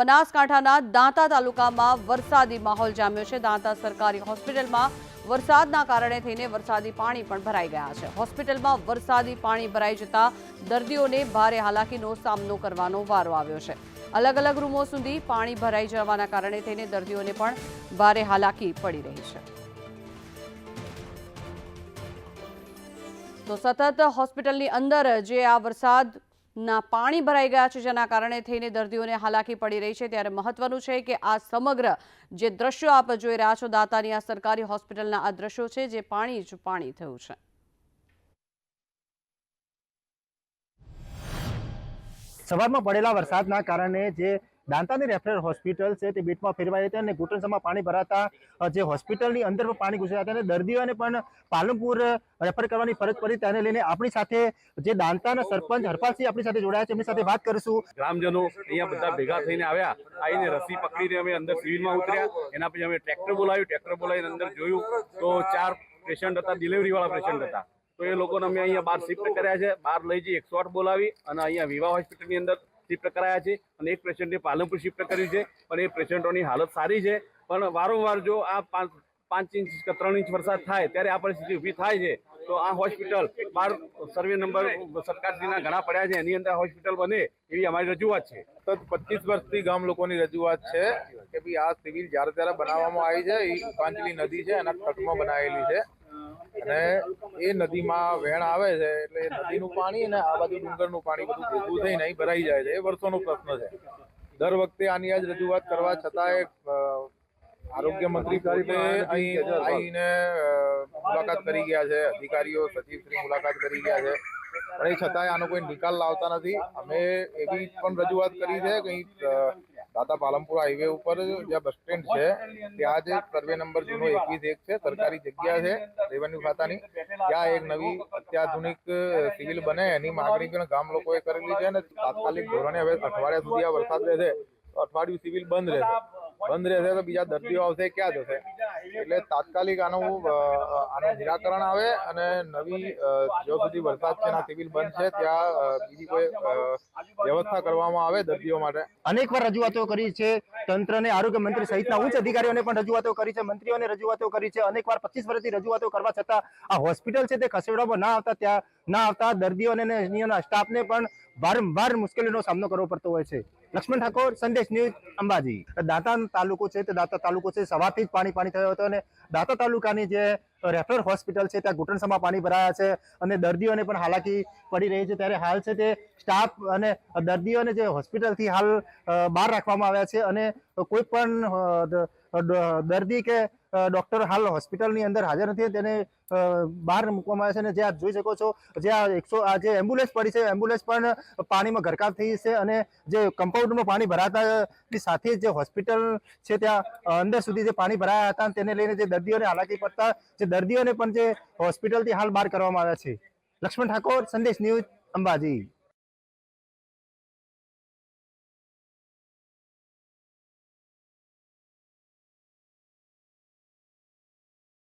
બનાસકાંઠાના દાંતા તાલુકામાં વરસાદી માહોલ જામ્યો છે. દાંતા સરકારી હોસ્પિટલમાં વરસાદના કારણે થઈને વરસાદી પાણી પણ ભરાઈ ગયા છે. હોસ્પિટલમાં વરસાદી પાણી ભરાઈ જતા દર્દીઓને ભારે હાલાકીનો સામનો કરવાનો વારો આવ્યો છે. અલગ અલગ રૂમો સુધી પાણી ભરાઈ જવાના કારણે થઈને દર્દીઓને પણ ભારે હાલાકી પડી રહી છે. તો સતત હોસ્પિટલની અંદર જે આ વરસાદના પાણી ભરાઈ ગયા છે, જેના કારણે થઈને દર્દીઓને હાલાકી પડી રહી છે. ત્યારે મહત્વનું છે કે આ સમગ્ર જે દ્રશ્યો આપ જોઈ રહ્યા છો, દાતાની આ સરકારી હોસ્પિટલના આ દ્રશ્યો છે, જે પાણી જ પાણી થયું છે. સવારમાં પડેલા વરસાદના કારણે જે દાંતાની રેફરલ હોસ્પિટલ છે, તે બેટમાં ફેરવાઈ હતી અને ઘૂંટણસમાં પાણી ભરાતા જે હોસ્પિટલની અંદર પણ પાણી ઘૂસ્યા હતા અને દર્દીઓને પણ પાલનપુર રેફર કરવાની ફરજ પડી. તેને લઈને આપણી સાથે જે દાંતાના સરપંચ હરપાલસિંહ આપણી સાથે જોડાયા છે. એમની સાથે વાત કરીશું. ગ્રામજનો અહીંયા બધા ભેગા થઈને આવ્યા. આવીને રસી પકડીને અમે અંદર સિવિલમાં ઉતર્યા. એના પછી અમે ટ્રેક્ટર બોલાવ્યું. ટ્રેક્ટર બોલાવીને અંદર જોયું તો ચાર પેશન્ટ હતા ડિલિવરી વાળા પેશન્ટ હતા. તો એ લોકોને અમે અહીંયા બહાર શિફ્ટ કર્યા છે. બહાર લઈ જઈ એકસો આઠ બોલાવી અને અહીંયા વિવાહ હોસ્પિટલની અંદર શિફ્ટ કરાયા છે અને એક પેશન્ટને પાલનપુર શિફ્ટ કર્યું છે પણ એ પેશન્ટોની હાલત સારી છે. પણ વારંવાર જો આ પાંચ પાંચ ઇંચ કે ત્રણ ઇંચ વરસાદ થાય ત્યારે આ પરિસ્થિતિ ઊભી થાય છે. તો આ હોસ્પિટલ બાર સર્વે નંબર સરકારશ્રીના ઘણા પડ્યા છે. એની અંદર હોસ્પિટલ બને એવી અમારી રજૂઆત છે. તો પચીસ વર્ષથી ગામ લોકોની રજૂઆત છે કે ભાઈ આ સિવિલ જ્યારે ત્યારે બનાવવામાં આવી છે. એ પાંચલી નદી છે, એના તટમાં બનાવેલી છે. અને એ નદીમાં વહેણ આવે છે, એટલે નદીનું પાણી અને આ બાજુ ડુંગરનું પાણી બધું ભેગું થઈને અહીં ભરાઈ જાય છે. એ વર્ષોનો પ્રશ્ન છે. દર વખતે આની આજ રજૂઆત કરવા છતાંય આરોગ્ય મંત્રી પોતે અહીં આવીને મુલાકાત કરી ગયા છે. અધિકારીઓ સચિવશ્રી મુલાકાત કરી ગયા છે. પણ એ છતાંય આનો કોઈ નિકાલ લાવતા નથી. અમે એવી પણ રજૂઆત કરી છે કે અહીં, અ, પાલનપુર હાઈવે ઉપર જ્યાં બસ સ્ટેન્ડ છે ત્યાં જ સર્વે નંબર જૂનો એકવીસ એક છે સરકારી જગ્યા છે રેવન્યુ ખાતાની. ત્યાં એક નવી અત્યાધુનિક સિવિલ બને એની માગણી પણ ગામ લોકોએ કરેલી છે અને તાત્કાલિક ધોરણે હવે અઠવાડિયા સુધી આ વરસાદ રહેશે. તો અઠવાડિયું સિવિલ બંધ રહેશે. બંધ રહેશે તો બીજા દર્દીઓ આવશે ક્યાં જશે? એટલે તાત્કાલિક આનું આનું નિરાકરણ આવે અને નવી જ્યાં સુધી વરસાદ છે સિવિલ બંધ છે ત્યાં બીજી કોઈ વ્યવસ્થા કરવામાં આવે દર્દીઓ માટે? અનેકવાર રજૂઆતો કરી છે તંત્રને આરોગ્ય મંત્રી સહિતના ઉચ્ચ અધિકારીઓને પણ રજૂઆતો કરી છે મંત્રીઓને રજૂઆતો કરી છે. અનેકવાર પચીસ વર્ષથી રજૂઆતો કરવા છતાં આ હોસ્પિટલ છે તે ખસેડવામાં ના આવતા ત્યાં ના આવતા દર્દીઓને અને અહીંયાના સ્ટાફને પણ વારંવાર મુશ્કેલીનો સામનો કરવો પડતો હોય છે. લક્ષ્મણ ઠાકોર સંદેશ ન્યૂઝ અંબાજી. દાંતા તાલુકો છે તે દાંતા તાલુકો છે સવારથી જ પાણી પાણી થયો હતો અને દાંતા તાલુકાની જે રેફરલ હોસ્પિટલ છે, ત્યાં ઘૂંટણસમાં પાણી ભરાયા છે અને દર્દીઓને પણ હાલાકી પડી રહી છે. ત્યારે હાલ છે તે સ્ટાફ અને દર્દીઓને જે હોસ્પિટલથી હાલ બહાર રાખવામાં આવ્યા છે અને કોઈ પણ દર્દી કે ડોક્ટર હાલ હોસ્પિટલની અંદર હાજર નથી તેને બહાર મૂકવામાં આવે છે અને જે આપ જોઈ શકો છો, જે આ એકસો, આ જે એમ્બ્યુલન્સ પડી છે, એમ્બ્યુલન્સ પણ પાણીમાં ગરકાવ થઈ છે અને જે કમ્પાઉન્ડમાં પાણી ભરાતાની સાથે જે હોસ્પિટલ છે ત્યાં અંદર સુધી જે પાણી ભરાયા હતા તેને લઈને જે દર્દીઓને હાલાકી પડતા જે દર્દીઓને પણ જે હોસ્પિટલથી હાલ બહાર કરવામાં આવ્યા છે. લક્ષ્મણ ઠાકોર સંદેશ ન્યૂઝ અંબાજી.